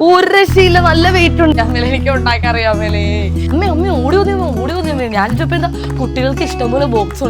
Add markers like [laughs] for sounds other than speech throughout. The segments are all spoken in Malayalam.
ഒരു നല്ല വെയിറ്റ് ഉണ്ട്. അമ്മ എനിക്ക് ഉണ്ടാക്കാൻ അറിയാമല്ലേ അമ്മ അമ്മ ഓടി ഓടി ഓടി ഓടി ഞാൻ ചോദിച്ചപ്പോ എന്താ കുട്ടികൾക്ക് ഇഷ്ടംപോലെ ബോക്സ്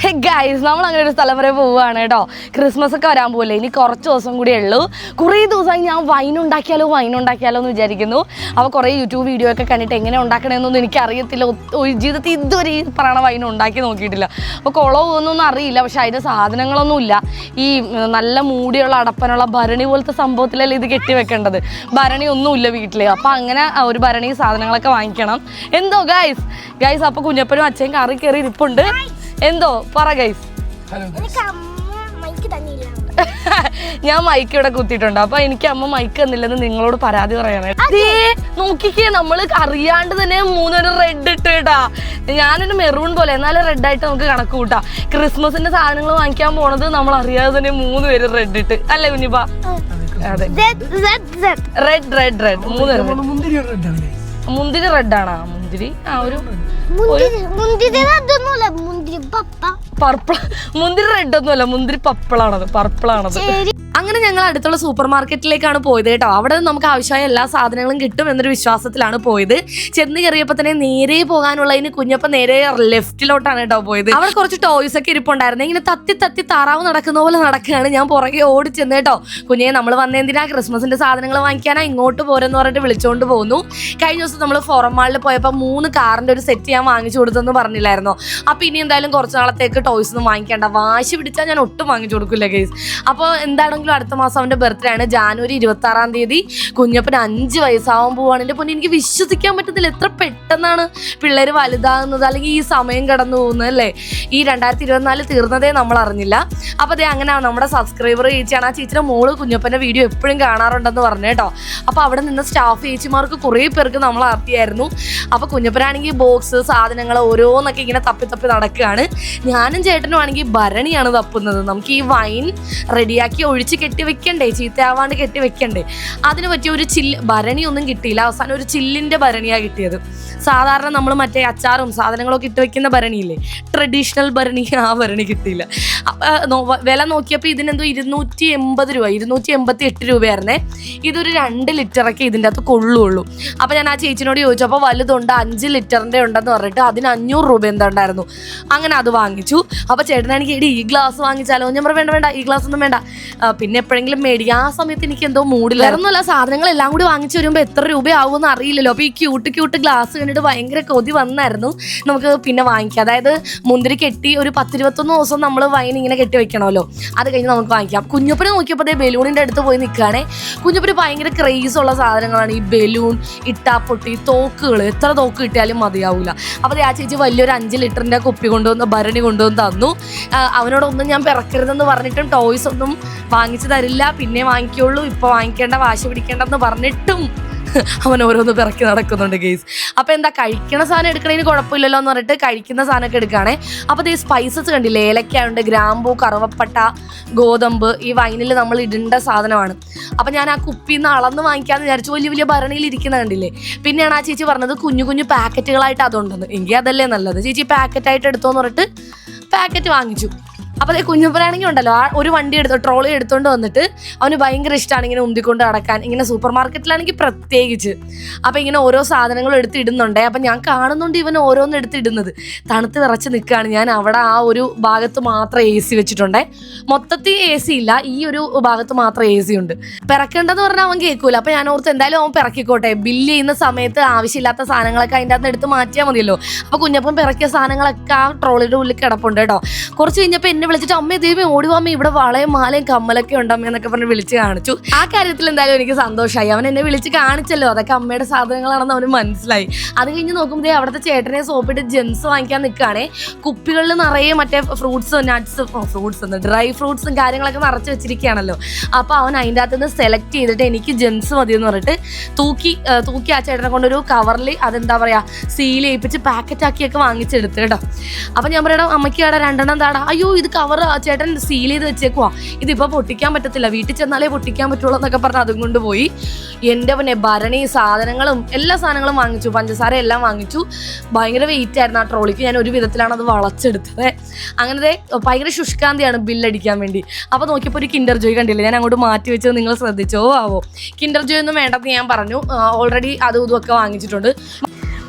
ഉണ്ട് ഗൈസ് നമ്മൾ അങ്ങനെ ഒരു സ്ഥലം വരെ പോവുകയാണ് കേട്ടോ. ക്രിസ്മസ് ഒക്കെ വരാൻ പോലെ ഇനി കുറച്ച് ദിവസം കൂടി ഉള്ളൂ. കുറേ ദിവസമായി ഞാൻ വൈൻ ഉണ്ടാക്കിയാലോ വൈൻ ഉണ്ടാക്കിയാലോ എന്ന് വിചാരിക്കുന്നു. അപ്പോൾ കുറേ യൂട്യൂബ് വീഡിയോ ഒക്കെ കണ്ടിട്ട് എങ്ങനെ ഉണ്ടാക്കണമെന്നൊന്നും എനിക്ക് അറിയത്തില്ല ഒരു ജീവിതത്തിൽ ഇതുവരെ ഈ പറയണ വൈൻ ഉണ്ടാക്കി നോക്കിയിട്ടില്ല. അപ്പോൾ കുളമൊന്നും അറിയില്ല. പക്ഷേ അതിന്റെ സാധനങ്ങളൊന്നും ഇല്ല. ഈ നല്ല മൂടിയുള്ള അടപ്പനുള്ള ഭരണി പോലത്തെ സംഭവത്തിലല്ലേ ഇത് കെട്ടി വെക്കേണ്ടത്? ഭരണി ഒന്നുമില്ല വീട്ടിൽ അപ്പോൾ അങ്ങനെ ഒരു ഭരണി സാധനങ്ങളൊക്കെ വാങ്ങിക്കണം. എന്തോ ഗൈസ് ഗൈസ് അപ്പോൾ കുഞ്ഞപ്പനും അച്ഛൻ കറി കയറി ഇരിപ്പുണ്ട്. എന്തോ പറ ഗൈസ് എനിക്ക് അമ്മ മൈക്ക് തന്നില്ല. [laughs] ഞാൻ മൈക്ക് ഇവിടെ കുത്തിയിട്ടുണ്ട്. അപ്പൊ എനിക്ക് അമ്മ മൈക്ക് തന്നില്ലെന്ന് നിങ്ങളോട് പരാതി പറയാനായി ദേ, നോക്കിക്കേ നമ്മൾ അറിയാണ്ട് തന്നെ മൂന്നൊരു റെഡ് ഇട്ട് കേട്ടാ ഞാനൊരു മെറൂൺ പോലെ എന്നാലും റെഡ് ആയിട്ട് നമുക്ക് കണക്ക് കൂട്ടാ. ക്രിസ്മസിന്റെ സാധനങ്ങൾ വാങ്ങിക്കാൻ പോണത് നമ്മൾ അറിയാതെ തന്നെ മൂന്ന് പേര് റെഡ് ഇട്ട്. അല്ലേ കുഞ്ഞിപ്പ? അതെ. റെഡ് റെഡ് റെഡ് മൂന്ന് മുന്തിരി റെഡ് ആണോ. മുന്തിരി ആ ഒരു മുന്തിരി പർപ്പിൾ മുന്തിരി റെഡ് ഒന്നുമല്ല. മുന്തിരി പപ്പിളാണത് പർപ്പിളാണത്. അങ്ങനെ ഞങ്ങൾ അടുത്തുള്ള സൂപ്പർ മാർക്കറ്റിലേക്കാണ് പോയത് കേട്ടോ. അവിടെ നമുക്ക് ആവശ്യമായ എല്ലാ സാധനങ്ങളും കിട്ടും എന്നൊരു വിശ്വാസത്തിലാണ് പോയത്. ചെന്ന് കയറിയപ്പോൾ തന്നെ നേരെ പോകാനുള്ളതിന് കുഞ്ഞപ്പ നേരെ ലെഫ്റ്റിലോട്ടാണ് കേട്ടോ പോയത്. അവിടെ കുറച്ച് ടോയ്സ് ഒക്കെ ഇരിപ്പുണ്ടായിരുന്നു. ഇങ്ങനെ തത്തി തത്തി താറാവ് നടക്കുന്ന പോലെ നടക്കുകയാണ്. ഞാൻ പുറകെ ഓടി ചെന്ന് കേട്ടോ കുഞ്ഞെ നമ്മൾ വന്നെന്തിനാ ക്രിസ്മസിന്റെ സാധനങ്ങൾ വാങ്ങിക്കാനാ? ഇങ്ങോട്ട് പോരെന്ന് പറഞ്ഞിട്ട് വിളിച്ചുകൊണ്ട് പോകുന്നു കഴിഞ്ഞ ദിവസം നമ്മൾ ഫോറം മാളിൽ പോയപ്പോൾ മൂന്ന് കാറിന്റെ ഒരു സെറ്റ് ഞാൻ വാങ്ങിച്ചു കൊടുത്തെന്ന് പറഞ്ഞില്ലായിരുന്നോ? അപ്പൊ ഇനി എന്തായാലും കുറച്ച് നാളത്തേക്ക് ടോയ്സ് ഒന്നും വാങ്ങിക്കേണ്ട. വാശി പിടിച്ചാൽ ഞാൻ ഒട്ടും വാങ്ങിച്ചു കൊടുക്കില്ല ഗൈസ് അപ്പോൾ എന്താണെങ്കിലും അടുത്ത മാസം അവന്റെ ബർത്ത്ഡേ ആണ്. ജാനുവരി ഇരുപത്തി ആറാം തീയതി. കുഞ്ഞപ്പന് അഞ്ച് വയസ്സാവാൻ പോവാണ്. എന്റെ പൊന്നെ എനിക്ക് വിശ്വസിക്കാൻ പറ്റത്തില്ല എത്ര പെട്ടെന്നാണ് പിള്ളേർ വലുതാകുന്നത് അല്ലെങ്കിൽ ഈ സമയം കടന്നു പോകുന്നത് അല്ലേ? ഈ രണ്ടായിരത്തി ഇരുപത്തിനാല് തീർന്നതേ നമ്മൾ അറിഞ്ഞില്ല. അപ്പോൾ അതേ അങ്ങനെ നമ്മുടെ സബ്സ്ക്രൈബർ ചേച്ചിയാണ്. ആ ചേച്ചിയുടെ മോൾ കുഞ്ഞപ്പന്റെ വീഡിയോ എപ്പോഴും കാണാറുണ്ടെന്ന് പറഞ്ഞു കേട്ടോ. അപ്പോൾ അവിടെ നിന്ന് സ്റ്റാഫ് ചേച്ചിമാർക്ക് കുറേ പേർക്ക് നമ്മൾ അറിയായിരുന്നു. അപ്പോൾ കുഞ്ഞപ്പനാണെങ്കിൽ ബോക്സ് സാധനങ്ങൾ ഓരോന്നൊക്കെ ഇങ്ങനെ തപ്പി തപ്പി നടക്കുകയാണ്. ഞാനും ചേട്ടനും ആണെങ്കിൽ ഭരണിയാണ് തപ്പുന്നത്. നമുക്ക് ഈ വൈൻ റെഡിയാക്കി ഒഴിച്ച് കെട്ടി വെക്കണ്ടേ ചീത്തയാവാണ്ട് കെട്ടി വെക്കണ്ടേ അതിന് പറ്റിയ ഒരു ചില്ല് ഭരണി ഒന്നും കിട്ടിയില്ല. അവസാനം ഒരു ചില്ലിന്റെ ഭരണിയാണ് കിട്ടിയത്. സാധാരണ നമ്മൾ മറ്റേ അച്ചാറും സാധനങ്ങളൊക്കെ ഇട്ട് വെക്കുന്ന ഭരണിയില്ലേ? ട്രഡീഷണൽ ഭരണി ആ ഭരണി കിട്ടിയില്ല. വില നോക്കിയപ്പോൾ ഇതിനെന്തോ ഇരുന്നൂറ്റി എൺപത് രൂപ ഇരുന്നൂറ്റി എൺപത്തി എട്ട് രൂപയായിരുന്നേ. ഇതൊരു രണ്ട് ലിറ്ററൊക്കെ ഇതിന്റെ അകത്ത് കൊള്ളുള്ളൂ. അപ്പോൾ ഞാൻ ആ ചേച്ചിനോട് ചോദിച്ചു അപ്പോൾ വലുതുണ്ട്? അഞ്ച് ലിറ്ററിന്റെ ഉണ്ടെന്ന് പറഞ്ഞിട്ട് അതിന് അഞ്ഞൂറ് രൂപ എന്താ ഉണ്ടായിരുന്നു. അങ്ങനെ അത് വാങ്ങിച്ചു. അപ്പോൾ ചേട്ടനാണെങ്കിൽ ഈ ഗ്ലാസ് വാങ്ങിച്ചാലോ? ഞാൻ പറഞ്ഞു വേണ്ട വേണ്ട ഈ ഗ്ലാസ് ഒന്നും വേണ്ട. ആ, പിന്നെ എപ്പോഴെങ്കിലും മേടിക്കുക ആ സമയത്ത് എനിക്ക് എന്തോ മൂടില്ല. സാധനങ്ങൾ സാധനങ്ങളെല്ലാം കൂടി വാങ്ങിച്ചു വരുമ്പോൾ എത്ര രൂപയാവുമെന്ന് അറിയില്ലല്ലോ. അപ്പോൾ ഈ ക്യൂട്ട് ക്യൂട്ട് ഗ്ലാസ് കണ്ടിട്ട് ഭയങ്കര കൊതി വന്നായിരുന്നു. നമുക്ക് പിന്നെ വാങ്ങിക്കാം. അതായത് മുന്തിരി കെട്ടി ഒരു പത്തിരുപത്തൊന്ന് ദിവസം നമ്മൾ വൈൻ ഇങ്ങനെ കെട്ടി വെക്കണമല്ലോ. അത് കഴിഞ്ഞ് നമുക്ക് വാങ്ങിക്കാം. കുഞ്ഞപ്പനെ നോക്കിയപ്പോൾ ബലൂണിന്റെ അടുത്ത് പോയി നിൽക്കുകയാണേ കുഞ്ഞപ്പന് ഭയങ്കര ക്രേസ് ഉള്ള സാധനങ്ങളാണ് ഈ ബലൂൺ ഇട്ടാപ്പൊട്ടി തോക്കുകൾ എത്ര തോക്ക് കിട്ടിയാലും മതിയാവില്ല അപ്പോൾ ആ ചേച്ചി വലിയൊരു അഞ്ച് ലിറ്ററിന്റെ കുപ്പി കൊണ്ടുവന്ന് ഭരണി കൊണ്ടുവന്ന് തന്നു. അവനോടൊന്നും ഞാൻ പിറക്കരുതെന്ന് പറഞ്ഞിട്ടും ടോയ്സ് ഒന്നും വാങ്ങിച്ചു തരില്ല പിന്നെ വാങ്ങിക്കുള്ളൂ ഇപ്പൊ വാങ്ങിക്കേണ്ട വാശി പിടിക്കേണ്ടെന്ന് പറഞ്ഞിട്ടും അവൻ ഓരോന്ന് പിറക്കി നടക്കുന്നുണ്ട് ഗെയ്സ് അപ്പോൾ എന്താ കഴിക്കണ സാധനം എടുക്കണതിന് കുഴപ്പമില്ലല്ലോ എന്ന് പറഞ്ഞിട്ട് കഴിക്കുന്ന സാധനമൊക്കെ എടുക്കുകയാണേ. അപ്പോൾ ഈ സ്പൈസസ് കണ്ടില്ലേ ഏലക്കായുണ്ട് ഗ്രാമ്പൂ കറുവപ്പട്ട ഗോതമ്പ് ഈ വൈനിൽ നമ്മൾ ഇടേണ്ട സാധനമാണ്. അപ്പോൾ ഞാൻ ആ കുപ്പിയിൽ നിന്ന് അളന്ന് വാങ്ങിക്കാമെന്ന് വിചാരിച്ചു വലിയ വലിയ ഭരണിയിൽ ഇരിക്കുന്ന കണ്ടില്ലേ. പിന്നെയാണ് ആ ചേച്ചി പറഞ്ഞത് കുഞ്ഞു കുഞ്ഞു പാക്കറ്റുകളായിട്ട് അതുണ്ടെന്ന്. എങ്കിൽ അതല്ലേ നല്ലത്. ചേച്ചി പാക്കറ്റായിട്ട് എടുത്തോന്ന് പറഞ്ഞിട്ട് പാക്കറ്റ് വാങ്ങിച്ചു. അപ്പോൾ അതേ കുഞ്ഞപ്പനാണെങ്കിൽ ഉണ്ടല്ലോ ആ ഒരു വണ്ടി എടുത്തു ട്രോളി എടുത്തുകൊണ്ട് വന്നിട്ട് അവന് ഭയങ്കര ഇഷ്ടമാണ് ഇങ്ങനെ ഉന്തിക്കൊണ്ട് നടക്കാൻ. ഇങ്ങനെ സൂപ്പർ മാർക്കറ്റിലാണെങ്കിൽ പ്രത്യേകിച്ച്. അപ്പോൾ ഇങ്ങനെ ഓരോ സാധനങ്ങളും എടുത്തിടുന്നുണ്ടേ അപ്പം ഞാൻ കാണുന്നുണ്ട് ഇവൻ ഓരോന്നും എടുത്തിടുന്നത് തണുത്ത് വിറച്ച് നിൽക്കുകയാണ് ഞാൻ അവിടെ ആ ഒരു ഭാഗത്ത് മാത്രം എ സി വെച്ചിട്ടുണ്ടേ. മൊത്തത്തിൽ എ സി ഇല്ല. ഈ ഒരു ഭാഗത്ത് മാത്രം എ സി ഉണ്ട്. പിറക്കേണ്ടതെന്ന് പറഞ്ഞാൽ അവൻ കേൾക്കൂല അപ്പം ഞാൻ ഓർത്ത് എന്തായാലും അവൻ പിറക്കിക്കോട്ടെ. ബില്ല് ചെയ്യുന്ന സമയത്ത് ആവശ്യമില്ലാത്ത സാധനങ്ങളൊക്കെ അതിന്റെ അകത്ത് എടുത്ത് മാറ്റിയാൽ മതിയല്ലോ. അപ്പോൾ കുഞ്ഞപ്പം പിറക്കിയ സാധനങ്ങളൊക്കെ ആ ട്രോളിയുടെ ഉള്ളിൽ കിടപ്പുണ്ട് കേട്ടോ. കുറച്ച് കഴിഞ്ഞപ്പോൾ എന്നെ വിളിച്ചിട്ട് അമ്മേ ദൈവം ഓടിവാമ്മ ഇവിടെ വളയും മാലയും കമ്മലൊക്കെ ഉണ്ട് അമ്മ എന്നൊക്കെ പറഞ്ഞ് വിളിച്ച് കാണിച്ചു. ആ കാര്യത്തിൽ എന്തായാലും എനിക്ക് സന്തോഷമായി. അവൻ എന്നെ വിളിച്ച് കാണിച്ചല്ലോ. അതൊക്കെ അമ്മയുടെ സാധനങ്ങളാണെന്ന് അവന് മനസ്സിലായി. അത് കഴിഞ്ഞ് നോക്കുമ്പോൾ ദേ അവിടുത്തെ ചേട്ടനെ സോപ്പിട്ട് ജെംസ് വാങ്ങിക്കാൻ നിൽക്കുകയാണേ കുപ്പികളിൽ നിറയെ മറ്റേ ഫ്രൂട്ട്സ് നട്ട്സ് ഫ്രൂട്ട്സ് ഡ്രൈ ഫ്രൂട്ട്സും കാര്യങ്ങളൊക്കെ നിറച്ച് വെച്ചിരിക്കുകയാണല്ലോ. അപ്പോൾ അവൻ അതിന്റെ അകത്ത് നിന്ന് സെലക്ട് ചെയ്തിട്ട് എനിക്ക് ജെംസ് മതി എന്ന് പറഞ്ഞിട്ട് തൂക്കി തൂക്കി ആ ചേട്ടനെ കൊണ്ടൊരു കവറിൽ അതെന്താ പറയുക സീൽ ചെയ്യിപ്പിച്ച് പാക്കറ്റ് ആക്കിയൊക്കെ വാങ്ങിച്ചെടുത്ത് കേട്ടോ. അപ്പം ഞാൻ പറയണം അമ്മയ്ക്ക് അവിടെ രണ്ടെണ്ണം താടാ. അയ്യോ ഇത് കവർ ആ ചേട്ടൻ സീൽ ചെയ്ത് വെച്ചേക്കുവാ. ഇതിപ്പോ പൊട്ടിക്കാൻ പറ്റത്തില്ല. വീട്ടിൽ ചെന്നാലേ പൊട്ടിക്കാൻ പറ്റുള്ളൂ എന്നൊക്കെ പറഞ്ഞ് അതും കൊണ്ട് പോയി. എന്റെ പിന്നെ ഭരണി സാധനങ്ങളും എല്ലാ സാധനങ്ങളും വാങ്ങിച്ചു. പഞ്ചസാര എല്ലാം വാങ്ങിച്ചു. ഭയങ്കര വെയിറ്റ് ആയിരുന്നു ആ ട്രോളിക്ക്. ഞാൻ ഒരു വിധത്തിലാണ് അത് വളച്ചെടുത്തത്. അങ്ങനത്തെ ഭയങ്കര ശുഷ്കാന്തിയാണ് ബില്ലടിക്കാൻ വേണ്ടി. അപ്പോൾ നോക്കിയപ്പോൾ ഒരു കിൻഡർ ജോയ് കണ്ടില്ല? ഞാൻ അങ്ങോട്ട് മാറ്റി വെച്ചത് നിങ്ങൾ ശ്രദ്ധിച്ചോ ആവോ? കിൻഡർ ജോയ് ഒന്നും വേണ്ടെന്ന് ഞാൻ പറഞ്ഞു. ഓൾറെഡി അതും ഇതും ഒക്കെ വാങ്ങിച്ചിട്ടുണ്ട്.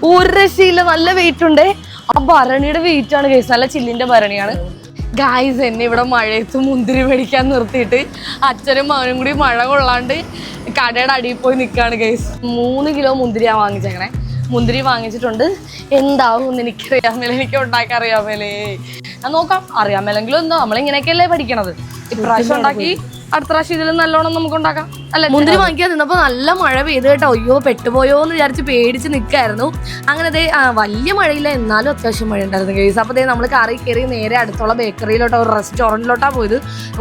ഒരു രക്ഷയില്ല. നല്ല വെയിറ്റ് ഉണ്ട്. ആ ഭരണിയുടെ വെയിറ്റ് ആണ് കേസ് നല്ല ചില്ലിന്റെ ഭരണിയാണ്. ഗായ്സ് എന്നെ ഇവിടെ മഴയത്ത് മുന്തിരി മേടിക്കാൻ നിർത്തിയിട്ട് അച്ഛനും മകനും കൂടി മഴ കൊള്ളാണ്ട് കടയുടെ അടിയിൽ പോയി നിൽക്കുകയാണ് ഗൈസ് മൂന്ന് കിലോ മുന്തിരിയാണ് വാങ്ങിച്ചേക്കണേ. മുന്തിരി വാങ്ങിച്ചിട്ടുണ്ട്. എന്താവും എന്ന് എനിക്കറിയാമല്ലേ എനിക്ക് ഉണ്ടാക്കാൻ അറിയാമല്ലേ ഞാൻ നോക്കാം. അറിയാമല്ലെങ്കിലും എന്തോ. നമ്മളിങ്ങനെയൊക്കെയല്ലേ പഠിക്കണത്. ഇപ്രാവശ്യം ഉണ്ടാക്കി അടുത്ത പ്രാവശ്യം ഇതിൽ നല്ലോണം നമുക്ക് ഉണ്ടാക്കാം. അല്ല മുന്തിരി വാങ്ങിക്കാൻ നിന്നപ്പോ നല്ല മഴ പെയ്ത് കേട്ടോ. അയ്യോ പെട്ടുപോയോ എന്ന് വിചാരിച്ച് പേടിച്ച് നിൽക്കായിരുന്നു അങ്ങനെ ദേ വലിയ മഴയില്ല എന്നാലും അത്യാവശ്യം മഴ ഉണ്ടായിരുന്നു കേസ് അപ്പോൾ ദേ നമ്മൾ കറി കയറി നേരെ അടുത്തുള്ള ബേക്കറിയിലോട്ടോ ഒരു റെസ്റ്റോറന്റിലോട്ടാ പോയത്.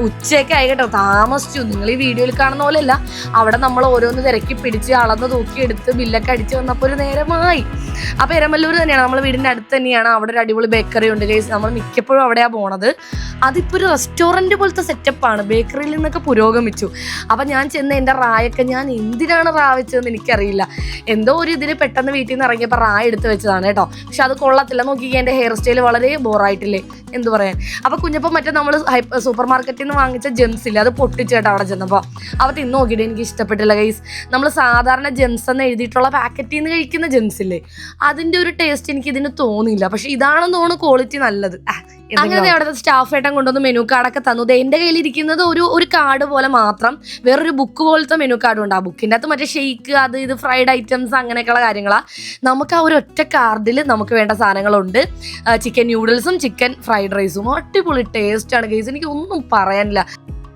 ഉച്ചയൊക്കെ ആയി കേട്ടോ താമസിച്ചു. നിങ്ങൾ ഈ വീഡിയോയിൽ കാണുന്ന പോലെയല്ല. അവിടെ നമ്മൾ ഓരോന്ന് തിരക്കി പിടിച്ച് അളന്ന് തൂക്കി എടുത്ത് ബില്ലൊക്കെ അടിച്ച് വന്നപ്പോൾ ഒരു നേരമായി. അപ്പോൾ എരമല്ലൂർ തന്നെയാണ് നമ്മൾ വീടിന്റെ അടുത്ത് തന്നെയാണ്. അവിടെ ഒരു അടിപൊളി ബേക്കറി ഉണ്ട് കേസ് നമ്മൾ മിക്കപ്പോഴും അവിടെയാ പോണത്. അതിപ്പോൾ ഒരു റെസ്റ്റോറന്റ് പോലത്തെ സെറ്റപ്പാണ് ബേക്കറിയിൽ നിന്നൊക്കെ പുരോഗമിച്ചു. അപ്പം ഞാൻ ചെന്ന് എന്റെ റായൊക്കെ ഞാൻ എന്തിനാണ് റാ വെച്ചതെന്ന് എനിക്കറിയില്ല. എന്തോ ഒരു ഇതിൽ പെട്ടെന്ന് വീട്ടിൽ നിന്ന് ഇറങ്ങിയപ്പോൾ റായ എടുത്ത് വെച്ചതാണ് കേട്ടോ. പക്ഷെ അത് കൊള്ളത്തില്ല. നോക്കിക്കുക എന്റെ ഹെയർ സ്റ്റൈൽ വളരെ ബോറായിട്ടില്ലേ എന്ത് പറയാൻ? അപ്പോൾ കുഞ്ഞപ്പം മറ്റേ നമ്മൾ സൂപ്പർ മാർക്കറ്റിൽ നിന്ന് വാങ്ങിച്ച ജെംസ് ഇല്ല? അത് പൊട്ടിച്ചേട്ടാ അവിടെ ചെന്നപ്പോൾ അവർ തിന്ന് നോക്കിയിട്ട് എനിക്ക് ഇഷ്ടപ്പെട്ടില്ല ഗൈസ് നമ്മൾ സാധാരണ ജെംസ് എന്ന് എഴുതിയിട്ടുള്ള പാക്കറ്റിൽ നിന്ന് കഴിക്കുന്ന ജെംസ് ഇല്ലേ? അതിന്റെ ഒരു ടേസ്റ്റ് എനിക്ക് ഇതിന് തോന്നിയില്ല. പക്ഷേ ഇതാണെന്ന് തോന്നുന്നു ക്വാളിറ്റി നല്ലത്. അങ്ങനെ അവിടുത്തെ സ്റ്റാഫ് ഏട്ടൻ കൊണ്ടുവന്ന് മെനു കാർഡൊക്കെ തന്നു. എന്റെ കയ്യിൽ ഇരിക്കുന്നത് ഒരു ഒരു കാർഡ് പോലെ മാത്രം. വേറൊരു ബുക്ക് പോലത്തെ മെനു കാർഡും ഉണ്ട് ആ ബുക്കിന്റെ അകത്ത് മറ്റേ ഷെയ്ക്ക് അത് ഇത് ഫ്രൈഡ് ഐറ്റംസ് അങ്ങനെയൊക്കെയുള്ള കാര്യങ്ങളാണ് നമുക്ക് ആ ഒരു ഒറ്റ കാർഡിൽ നമുക്ക് വേണ്ട സാധനങ്ങളുണ്ട്. ചിക്കൻ ന്യൂഡിൽസും ചിക്കൻ ഫ്രൈഡ് റൈസും അടിപൊളി ടേസ്റ്റ് ആണ് കേസ് എനിക്ക് ഒന്നും പറയാനില്ല.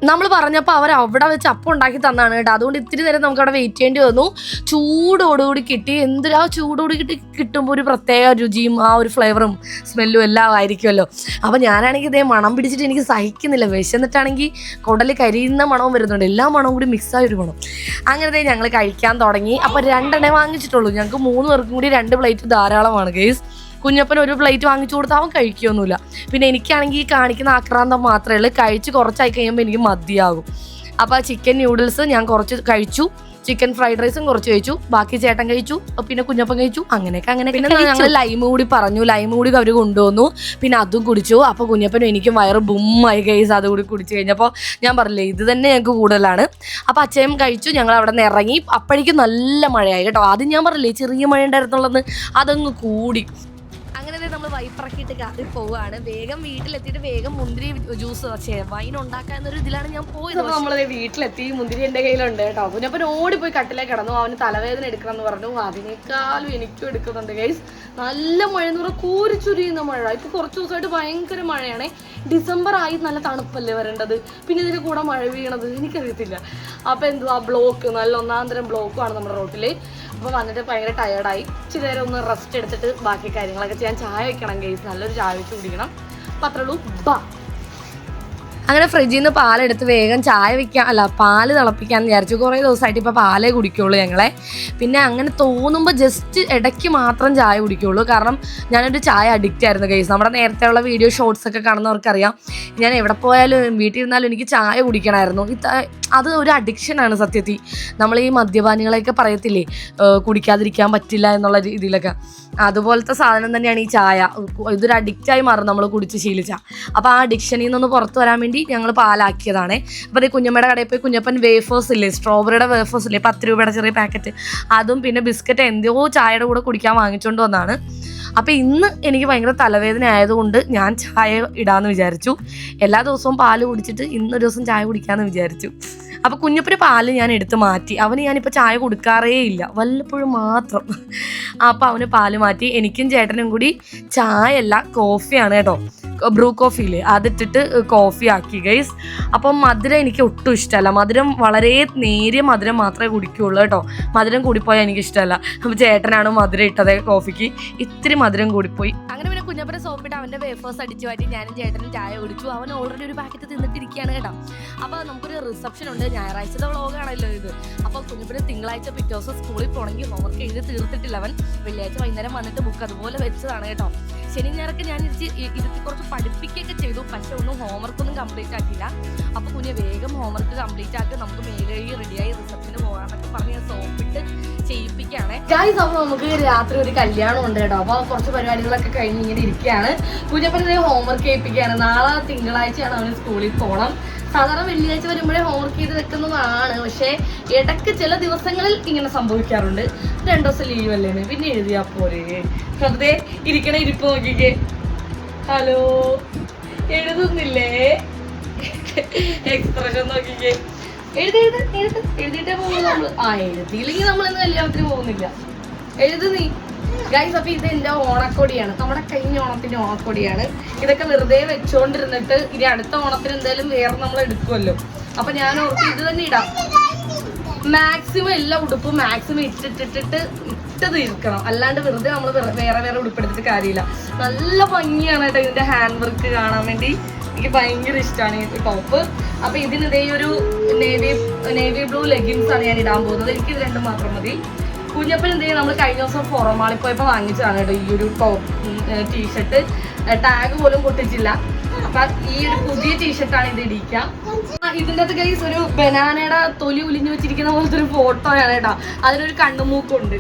നമ്മൾ പറഞ്ഞപ്പോൾ അവർ അവിടെ വെച്ച് അപ്പം ഉണ്ടാക്കി തന്നാണ് കേട്ടോ. അതുകൊണ്ട് ഇത്തിരി നേരം നമുക്ക് അവിടെ വെയിറ്റ് ചെയ്യേണ്ടി വന്നു. ചൂടോടുകൂടി കിട്ടി. എന്തൊരു ആ ചൂടോടി കിട്ടി കിട്ടുമ്പോൾ ഒരു പ്രത്യേക രുചിയും ആ ഒരു ഫ്ലേവറും സ്മെല്ലും എല്ലാം ആയിരിക്കുമല്ലോ. അപ്പോൾ ഞാനാണെങ്കിൽ ഇതേ മണം പിടിച്ചിട്ട് എനിക്ക് സഹിക്കുന്നില്ല. വിശന്നിട്ടാണെങ്കിൽ കുടൽ കരിയുന്ന മണവും വരുന്നുണ്ട്. എല്ലാ മണവും കൂടി മിക്സായ ഒരു മണം. അങ്ങനത്തെ ഞങ്ങൾ കഴിക്കാൻ തുടങ്ങി. അപ്പോൾ രണ്ടെണ്ണേ വാങ്ങിച്ചിട്ടുള്ളൂ. ഞങ്ങൾക്ക് മൂന്ന് പേർക്കും കൂടി രണ്ട് പ്ലേറ്റ് ധാരാളമാണ് ഗേസ് കുഞ്ഞപ്പൻ ഒരു പ്ലേറ്റ് വാങ്ങിച്ചു കൊടുത്താൽ അവൻ കഴിക്കുകയൊന്നുമില്ല പിന്നെ എനിക്കാണെങ്കിൽ ഈ കാണിക്കുന്ന ആക്രാന്തം മാത്രമേ ഉള്ളൂ. കഴിച്ച് കുറച്ചായി കഴിയുമ്പോൾ എനിക്ക് മതിയാകും. അപ്പോൾ ആ ചിക്കൻ ന്യൂഡിൽസ് ഞാൻ കുറച്ച് കഴിച്ചു. ചിക്കൻ ഫ്രൈഡ് റൈസും കുറച്ച് കഴിച്ചു. ബാക്കി ചേട്ടൻ കഴിച്ചു. പിന്നെ കുഞ്ഞപ്പൻ കഴിച്ചു. അങ്ങനെയൊക്കെ അങ്ങനെ പിന്നെ ഞങ്ങൾ ലൈമ് കൂടി പറഞ്ഞു. ലൈമ് കൂടി അവർ കൊണ്ടുവന്നു. പിന്നെ അതും കുടിച്ചു. അപ്പോൾ കുഞ്ഞപ്പനും എനിക്കും വയറ് ബുമ്മായി കേസ് അത് കൂടി കുടിച്ചു കഴിഞ്ഞപ്പോൾ ഞാൻ പറഞ്ഞില്ലേ ഇത് തന്നെ ഞങ്ങൾക്ക് കൂടുതലാണ്. അപ്പോൾ അച്ഛനും കഴിച്ചു. ഞങ്ങൾ അവിടെ നിന്ന് ഇറങ്ങി. അപ്പോഴേക്കും നല്ല മഴയായി. കേട്ടോ ആദ്യം ഞാൻ പറഞ്ഞില്ലേ ചെറിയ മഴ ഉണ്ടായിരുന്നുള്ളത് അതങ്ങ് കൂടി. നമ്മൾ വൈപ്പിറക്കിയിട്ട് കാറിൽ പോവാണ്. വേഗം വീട്ടിലെത്തിയിട്ട് വേഗം മുന്തിരി ജ്യൂസ് വൈൻ ഉണ്ടാക്കാൻ എന്നൊരു ഇതിലാണ് ഞാൻ പോയത്. നമ്മൾ വീട്ടിലെത്തി. മുന്തിരി എന്റെ കയ്യിലുണ്ട് കേട്ടോ. ഓടി പോയി കട്ടിലേക്ക് കിടന്നു. അവന് തലവേദന എടുക്കണം എന്ന് പറഞ്ഞു. അതിനേക്കാളും എനിക്കും എടുക്കുന്നുണ്ട് ഗൈസ് നല്ല മഴ എന്ന് പറഞ്ഞാൽ കൂരിച്ചുരിയുന്ന മഴ. ഇപ്പൊ കുറച്ച് ദിവസമായിട്ട് ഭയങ്കര മഴയാണേ. ഡിസംബർ ആയി നല്ല തണുപ്പല്ലേ വരേണ്ടത്? പിന്നെ ഇതിന്റെ കൂടെ മഴ വീണത് എനിക്കറിയത്തില്ല. അപ്പൊ എന്തുവാ? ബ്ലോക്ക് നല്ല ഒന്നാം തരം ബ്ലോക്കുമാണ് നമ്മുടെ റോട്ടിൽ അപ്പോൾ വന്നിട്ട് ഭയങ്കര ടയേർഡായി ഇച്ചിരി നേരം ഒന്ന് റെസ്റ്റ് എടുത്തിട്ട് ബാക്കി കാര്യങ്ങളൊക്കെ ചെയ്യാൻ ചായ വെക്കണം കേസ് നല്ലൊരു ചായ വെച്ച് കുടിക്കണം. അപ്പം അത്രയുള്ളൂ ബാ. അങ്ങനെ ഫ്രിഡ്ജിൽ നിന്ന് പാലെടുത്ത് വേഗം ചായ വെക്കാൻ അല്ല പാൽ തിളപ്പിക്കാൻ വിചാരിച്ചു. കുറേ ദിവസമായിട്ട് ഇപ്പോൾ പാലേ കുടിക്കുള്ളൂ ഞങ്ങളെ. പിന്നെ അങ്ങനെ തോന്നുമ്പോൾ ജസ്റ്റ് ഇടയ്ക്ക് മാത്രം ചായ കുടിക്കുള്ളൂ. കാരണം ഞാനൊരു ചായ അഡിക്റ്റ് ആയിരുന്നു കേസ് നമ്മുടെ നേരത്തെ ഉള്ള വീഡിയോ ഷോർട്സ് ഒക്കെ കാണുന്നവർക്കറിയാം. ഞാൻ എവിടെ പോയാലും വീട്ടിൽ ഇരുന്നാലും എനിക്ക് ചായ കുടിക്കണമായിരുന്നു. ഇത് അത് ഒരു അഡിക്ഷനാണ് സത്യത്തിൽ. നമ്മൾ ഈ മദ്യപാനികളെയൊക്കെ പറയത്തില്ലേ കുടിക്കാതിരിക്കാൻ പറ്റില്ല എന്നുള്ള രീതിയിലൊക്കെ. അതുപോലത്തെ സാധനം തന്നെയാണ് ഈ ചായ. ഇതൊരു അഡിക്റ്റായി മാറും നമ്മൾ കുടിച്ച് ശീലിച്ച. അപ്പോൾ ആ അഡിക്ഷനിൽ നിന്നൊന്ന് പുറത്ത് വരാൻ വേണ്ടി ഞങ്ങൾ പാലാക്കിയതാണ്. അപ്പോൾ ഈ കുഞ്ഞമ്മയുടെ കടയിൽ പോയി കുഞ്ഞപ്പൻ വേഫേഴ്സ് ഇല്ലേ സ്ട്രോബെറിയുടെ വേഫേഴ്സ് ഇല്ലേ പത്ത് രൂപയുടെ ചെറിയ പാക്കറ്റ് അതും പിന്നെ ബിസ്ക്കറ്റ് എന്തോ ചായയുടെ കൂടെ കുടിക്കാൻ വാങ്ങിച്ചുകൊണ്ട് വന്നതാണ് അപ്പോൾ ഇന്ന് എനിക്ക് ഭയങ്കര തലവേദന ആയതുകൊണ്ട് ഞാൻ ചായ ഇടാമെന്ന് വിചാരിച്ചു. എല്ലാ ദിവസവും പാൽ കുടിച്ചിട്ട് ഇന്നൊരു ദിവസം ചായ കുടിക്കാമെന്ന് വിചാരിച്ചു. അപ്പോൾ കുഞ്ഞുപ്പിന് പാൽ ഞാൻ എടുത്ത് മാറ്റി. അവന് ഞാനിപ്പോൾ ചായ കൊടുക്കാറേ ഇല്ല. വല്ലപ്പോഴും മാത്രം. അപ്പോൾ അവന് പാൽ മാറ്റി. എനിക്കും ചേട്ടനും കൂടി ചായ അല്ല കോഫിയാണ് കേട്ടോ. ബ്രൂ കോഫിയില്ലേ അതിട്ടിട്ട് കോഫി ആക്കി ഗൈസ് അപ്പം മധുരം എനിക്ക് ഒട്ടും ഇഷ്ടമല്ല. മധുരം വളരെ നേരിയ മധുരം മാത്രമേ കുടിക്കുകയുള്ളൂ കേട്ടോ. മധുരം കൂടിപ്പോയാൽ എനിക്ക് ഇഷ്ടമല്ല അപ്പോൾ ചേട്ടനാണ് മധുരം ഇട്ടത് കോഫിക്ക് ഇത്തിരി മധുരം കൂടിപ്പോയി. അങ്ങനെ പിന്നെ കുഞ്ഞപ്പനെ സോപ്പിട്ട് അവന്റെ വേഫേഴ്സ് അടിച്ചു മാറ്റി ഞാനും ചേട്ടനും ചായ കുടിച്ചു. അവൻ ഓൾറെഡി ഒരു പാക്കറ്റ് തിന്നിട്ടിരിക്കുകയാണ് കേട്ടോ. അപ്പോൾ നമുക്കൊരു റിസപ്ഷൻ ഉണ്ട്. ഞായറാഴ്ചത്തെ വ്ളോഗാണല്ലോ ഇത്. അപ്പോൾ കുഞ്ഞപ്പന് തിങ്കളാഴ്ച പിറ്റേ ദിവസം സ്കൂളിൽ പോകണമെങ്കിൽ ഹോംവർക്ക് എഴുതി തീർത്തിട്ടില്ല അവൻ. വെള്ളിയാഴ്ച വൈകുന്നേരം വന്നിട്ട് ബുക്ക് അതുപോലെ വെച്ചതാണ് കേട്ടോ. ശനി ഞായറൊക്കെ ഞാൻ ഇരുത്തി കുറച്ച് പഠിപ്പിക്കുകയൊക്കെ ചെയ്തു. പക്ഷെ ഒന്നും ഹോംവർക്ക് ഒന്നും കംപ്ലീറ്റ് ആക്കിയില്ല അപ്പൊ കുഞ്ഞ് വേഗം ഹോംവർക്ക് കംപ്ലീറ്റ് ആക്കി നമുക്ക് മേലുകഴുകി റെഡിയായി റിസപ്ഷന് പോകാന്നൊക്കെ പറഞ്ഞ് സോപ്പിട്ട് ചെയ്യിപ്പിക്കുകയാണ്. ഗായ്സ് അപ്പൊ നമുക്ക് രാത്രി ഒരു കല്യാണം ഉണ്ട് കേട്ടോ. അപ്പൊ കുറച്ച് പരിപാടികളൊക്കെ കഴിഞ്ഞ് ഇങ്ങനെ ഇരിക്കുകയാണ്. കുഞ്ഞപ്പനെ ഹോംവർക്ക് ചെയ്യിപ്പിക്കുകയാണ്. നാളെ തിങ്കളാഴ്ചയാണ് അവന് സ്കൂളിൽ പോകണം സാധാരണ വെള്ളിയാഴ്ച വരുമ്പോഴേ ഹോംവർക്ക് ചെയ്ത് വെക്കുന്നതാണ്. പക്ഷേ ഇടയ്ക്ക് ചില ദിവസങ്ങളിൽ ഇങ്ങനെ സംഭവിക്കാറുണ്ട്. രണ്ടു ദിവസം ലീവ് അല്ലേ പിന്നെ എഴുതിയാ പോരെ. വെറുതെ ഇരിക്കണ ഇരിപ്പ് നോക്കിക്കേ. ഹലോ. എഴുതുന്നില്ലേ? എക്സ്പ്രഷൻ നോക്കിക്കേ. എഴുതി എഴുതി എഴുതി. എഴുതിയിട്ടേ പോകുന്നു നമ്മൾ ആ എഴുതിയില്ലെങ്കിൽ നമ്മൾ ഇന്ന് കല്യാണത്തിന് പോകുന്നില്ല. എഴുതു നീ. ഗൈസ് അപ്പൊ ഇത് എന്റെ ഓണക്കൊടിയാണ്. നമ്മുടെ കഴിഞ്ഞ ഓണത്തിന്റെ ഓണക്കൊടിയാണ്. ഇതൊക്കെ വെറുതെ വെച്ചോണ്ടിരുന്നിട്ട് ഇനി അടുത്ത ഓണത്തിന് എന്തായാലും വേറെ നമ്മൾ എടുക്കുമല്ലോ. അപ്പൊ ഞാൻ ഓർത്ത് ഇത് തന്നെ ഇടാം. മാക്സിമം എല്ലാ ഉടുപ്പും മാക്സിമം ഇട്ടിട്ടിട്ടിട്ട് ഇട്ട് തീർക്കണം അല്ലാണ്ട് വെറുതെ നമ്മൾ വേറെ വേറെ ഉൾപ്പെടുത്തിട്ട് കാര്യമില്ല. നല്ല ഭംഗിയാണ് കേട്ടോ ഇതിന്റെ ഹാൻഡ് വർക്ക് കാണാൻ വേണ്ടി. എനിക്ക് ഭയങ്കര ഇഷ്ടമാണ് ഈ ടോപ്പ് അപ്പൊ ഇതിന് ഇതേ ഒരു നേവി നേവി ബ്ലൂ ലെഗിൻസ് ആണ് ഞാൻ ഇടാൻ പോകുന്നത്. എനിക്ക് ഇത് രണ്ടും മാത്രം മതി. കുഞ്ഞപ്പൻ എന്ത് ചെയ്യും നമ്മൾ കഴിഞ്ഞ ദിവസം പുറമാളി പോയപ്പോൾ വാങ്ങിച്ചതാണ് കേട്ടോ ഈ ഒരു ടോപ്പ് ടീഷർട്ട് ടാഗ് പോലും പൊട്ടിച്ചില്ല. അപ്പൊ ഈ ഒരു പുതിയ ടീഷർട്ടാണ് ഇത് ഇടിക്കുക. ഇതിന്റെ അകത്ത് ഗൈസ് ഒരു ബനാനയുടെ തൊലി ഉലിഞ്ഞു വെച്ചിരിക്കുന്ന പോലത്തെ ഒരു ഫോട്ടോയാണ് കേട്ടോ. അതിനൊരു കണ്ണുമൂക്കുണ്ട്.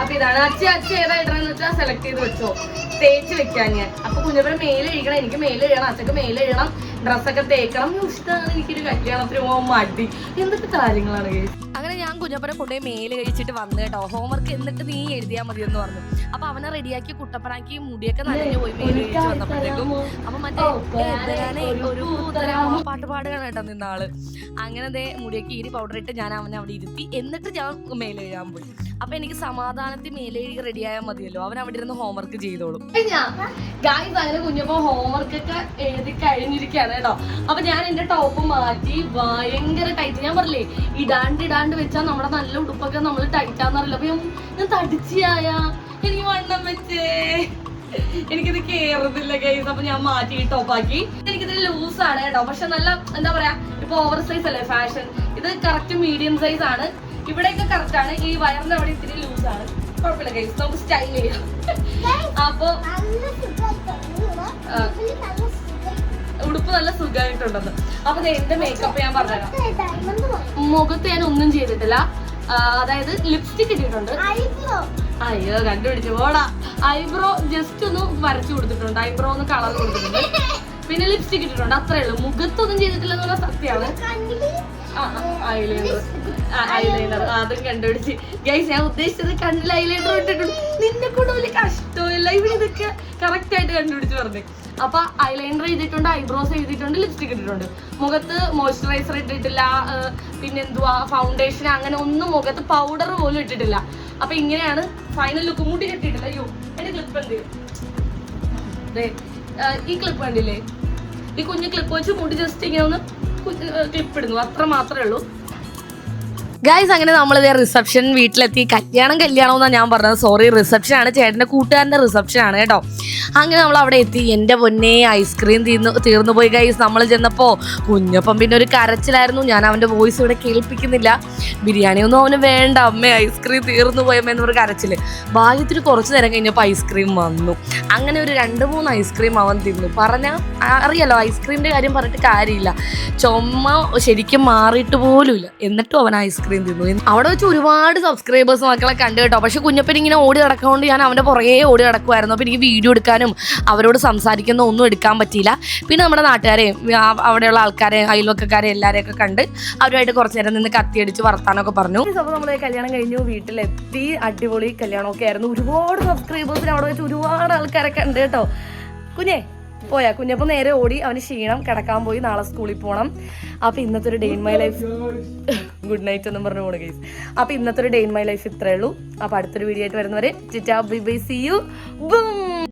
അപ്പൊ ഇതാണ്. അച്ഛ അച്ഛ ഏതാ ഇടണമെന്ന് വെച്ചാൽ സെലക്ട് ചെയ്ത് വെച്ചോ. തേച്ച് വെക്കാൻ ഞാൻ. അപ്പൊ കുഞ്ഞപ്പൻ മേലെ എഴുകണം എനിക്ക് മേലെ എഴുതണം. അച്ഛക്ക് മേലെ എഴുതണം. ഡ്രസ്സൊക്കെ തേക്കണം. ഇഷ്ടമാണ് എനിക്കൊരു കല്യാണത്തിന് പോകാൻ മടി. എന്തൊക്കെ കാര്യങ്ങളാണ് ഗൈസ്? അങ്ങനെ ഞാൻ കുഞ്ഞപ്പനെ കൊണ്ടുപോയി മേൽ കഴിച്ചിട്ട് വന്നു കേട്ടോ. ഹോംവർക്ക് എന്നിട്ട് നീ എഴുതിയാൽ മതി എന്ന് പറഞ്ഞു. അപ്പൊ അവനെ റെഡിയാക്കി കുട്ടപ്പനാക്കി മുടിയൊക്കെ നനഞ്ഞു പോയി മേൽ കഴിച്ച് വന്നപ്പോഴത്തേക്കും അപ്പൊ മറ്റേ ഒരു പാട്ട് പാടുകയാണ് കേട്ടോ നിന്നാൾ അങ്ങനെ ദേ മുടിയൊക്കെ ഈരി പൗഡർ ഇട്ട് ഞാൻ അവനെ അവിടെ ഇരുത്തി. എന്നിട്ട് ഞാൻ മേലെഴുതാൻ പോയി. അപ്പൊ എനിക്ക് സമാധാനത്തിൽ മേലെഴുതി റെഡിയായാൽ മതിയല്ലോ. അവൻ അവിടെ ഇരുന്ന് ഹോംവർക്ക് ചെയ്തോളും. അങ്ങനെ കുഞ്ഞപ്പോ ഹോംവർക്ക് ഒക്കെ എഴുതി കഴിഞ്ഞിരിക്കുകയാണ്. കേട്ടോ അപ്പൊ ഞാൻ എന്റെ ടോപ്പ് മാറ്റി ഭയങ്കര ടൈറ്റ് ഞാൻ പറഞ്ഞില്ലേ ഇടാണ്ട് ഇടാണ്ട് വെച്ചാൽ നമ്മുടെ നല്ല ഉടുപ്പൊക്കെ നമ്മൾ ടൈറ്റാന്നറിയില്ല അപ്പൊ ഞാൻ- തടിച്ചായ എനിക്ക് വണ്ണം വെച്ചേ. എനിക്കിത് കേറുന്നില്ല ഗൈസ് അപ്പൊ ഞാൻ മാറ്റി ടോപ്പാക്കി എനിക്കിത് ലൂസ് ആണ് കേട്ടോ. പക്ഷെ നല്ല എന്താ പറയാ ഇപ്പൊ ഓവർ സൈസ് അല്ലേ ഫാഷൻ ഇത് കറക്റ്റ് മീഡിയം സൈസ് ആണ്. ഇവിടെയൊക്കെ കറക്റ്റ് ആണ്. ഈ വയറിന്റെ അവിടെ ഇത്തിരി ലൂസ് ആണ്. കുഴപ്പമില്ല ഗൈസ് നമുക്ക് സ്റ്റൈൽ ചെയ്യാം. അപ്പൊ ഉടുപ്പ് നല്ല സുഖമായിട്ടുണ്ടെന്ന് അപ്പൊ എന്റെ മേക്കപ്പ് ഞാൻ പറഞ്ഞുതരാം. മുഖത്ത് ഞാൻ ഒന്നും ചെയ്തിട്ടില്ല. അതായത് ലിപ്സ്റ്റിക് ഇട്ടിട്ടുണ്ട്. ഐബ്രോ അയ്യോ കണ്ടുപിടിച്ചു പോടാ. ഐബ്രോ ജസ്റ്റ് ഒന്ന് വരച്ചു കൊടുത്തിട്ടുണ്ട്. ഐബ്രോ ഒന്ന് കളർ കൊടുത്തിട്ടുണ്ട്. പിന്നെ ലിപ്സ്റ്റിക് ഇട്ടിട്ടുണ്ട്. അത്രേ ഉള്ളൂ. മുഖത്തൊന്നും ചെയ്തിട്ടില്ല എന്നുള്ള സത്യമാണ് ഐലൈനർ ഐലൈനർ അതും കണ്ടുപിടിച്ച്. ഗൈസ് ഞാൻ ഉദ്ദേശിച്ചത് കണ്ണിൽ ഐലൈനർ ഇട്ടിട്ടുണ്ട്. നിന്നെ കൊണ്ട് വലിയ കഷ്ടമില്ല ഇവിടെ ഇതൊക്കെ കറക്റ്റ് ആയിട്ട് കണ്ടുപിടിച്ച് പറഞ്ഞു. അപ്പൊ ഐലൈനർ എഴുതിയിട്ടുണ്ട് ഐബ്രോസ് എഴുതിയിട്ടുണ്ട് ലിപ്സ്റ്റിക് ഇട്ടിട്ടുണ്ട്. മുഖത്ത് മോയ്സ്ചറൈസർ ഇട്ടിട്ടില്ല പിന്നെന്തുവാ ഫൗണ്ടേഷൻ അങ്ങനെ ഒന്നും മുഖത്ത് പൗഡർ പോലും ഇട്ടിട്ടില്ല. അപ്പൊ ഇങ്ങനെയാണ് ഫൈനൽ ലുക്ക് മുടി കെട്ടിയിട്ടില്ല. അയ്യോ എന്റെ ക്ലിപ്പ് എന്ത് ഈ ക്ലിപ്പ് കണ്ടില്ലേ? ഈ കുഞ്ഞു ക്ലിപ്പ് വെച്ച് മുടി ജസ്റ്റ് ഇങ്ങനെ ഒന്ന് ക്ലിപ്പ് ഇടുന്നു. അത്ര മാത്രമേ ഉള്ളൂ. ഗായ്സ് അങ്ങനെ നമ്മൾ റിസപ്ഷൻ വീട്ടിലെത്തി. കല്യാണം കല്യാണം എന്നാണ് ഞാൻ പറഞ്ഞത്. സോറി റിസപ്ഷൻ ആണ്. ചേട്ടന്റെ കൂട്ടുകാരന്റെ റിസപ്ഷൻ ആണ് കേട്ടോ. അങ്ങനെ നമ്മൾ അവിടെ എത്തി. എന്റെ പൊന്നെ ഐസ്ക്രീം തീർന്നു തീർന്നു പോയി ഗൈസ് നമ്മൾ ചെന്നപ്പോൾ കുഞ്ഞപ്പം പിന്നെ ഒരു കരച്ചിലായിരുന്നു. ഞാൻ അവന്റെ വോയിസ് ഇവിടെ കേൾപ്പിക്കുന്നില്ല. ബിരിയാണി ഒന്നും അവന് വേണ്ട. അമ്മ ഐസ്ക്രീം തീർന്നു പോയമ്മ ഒരു കരച്ചിൽ ഭാഗ്യത്തിന് കുറച്ച് നേരം കഴിഞ്ഞപ്പോൾ ഐസ്ക്രീം വന്നു. അങ്ങനെ ഒരു രണ്ട് മൂന്ന് ഐസ്ക്രീം അവൻ തിന്നു. പറഞ്ഞാൽ അറിയാലോ ഐസ്ക്രീമിന്റെ കാര്യം പറഞ്ഞിട്ട് കാര്യമില്ല. ചുമ ശരിക്കും മാറിയിട്ട് പോലുമില്ല. എന്നിട്ടും അവൻ ഐസ്ക്രീം തിന്നു അവിടെ വെച്ച് ഒരുപാട് സബ്സ്ക്രൈബേഴ്സ് മക്കളെ കണ്ടു കേട്ടോ. പക്ഷെ കുഞ്ഞപ്പൻ ഇങ്ങനെ ഓടി നടക്കുന്നതുകൊണ്ട് ഞാൻ അവന്റെ പുറകെ ഓടി നടക്കുമായിരുന്നു അപ്പോൾ എനിക്ക് വീഡിയോ എടുക്കാനും അവരോട് സംസാരിക്കുന്ന ഒന്നും എടുക്കാൻ പറ്റിയില്ല. പിന്നെ നമ്മുടെ നാട്ടുകാരെയും അവിടെയുള്ള ആൾക്കാരെ അയൽവക്കക്കാരെ എല്ലാവരെയൊക്കെ കണ്ട് അവരുമായിട്ട് കുറച്ച് നേരം നിന്ന് കത്തിയടിച്ച് വർത്താനൊക്കെ പറഞ്ഞു. അപ്പോൾ നമ്മൾ കല്യാണം കഴിഞ്ഞു വീട്ടിലെത്തി അടിപൊളി കല്യാണമൊക്കെ ആയിരുന്നു. ഒരുപാട് സബ്സ്ക്രൈബേഴ്സിന് അവിടെ വെച്ച് ഒരുപാട് ആൾക്കാരൊക്കെ ഉണ്ട് കേട്ടോ. കുഞ്ഞേ പോയാ? കുഞ്ഞപ്പം നേരെ ഓടി അവന് ക്ഷീണം. കിടക്കാൻ പോയി. നാളെ സ്കൂളിൽ പോകണം അപ്പൊ ഇന്നത്തെ ഒരു day in my life good night എന്നും പറഞ്ഞു പോണു ഗൈസ് അപ്പൊ ഇന്നത്തെ ഒരു ഡേ ഇൻ മൈ ലൈഫ് ഇത്രേ ഉള്ളൂ. അപ്പൊ അടുത്തൊരു വീഡിയോ ആയിട്ട് വരുന്നവരെ ചിറ്റാ bye bye see you boom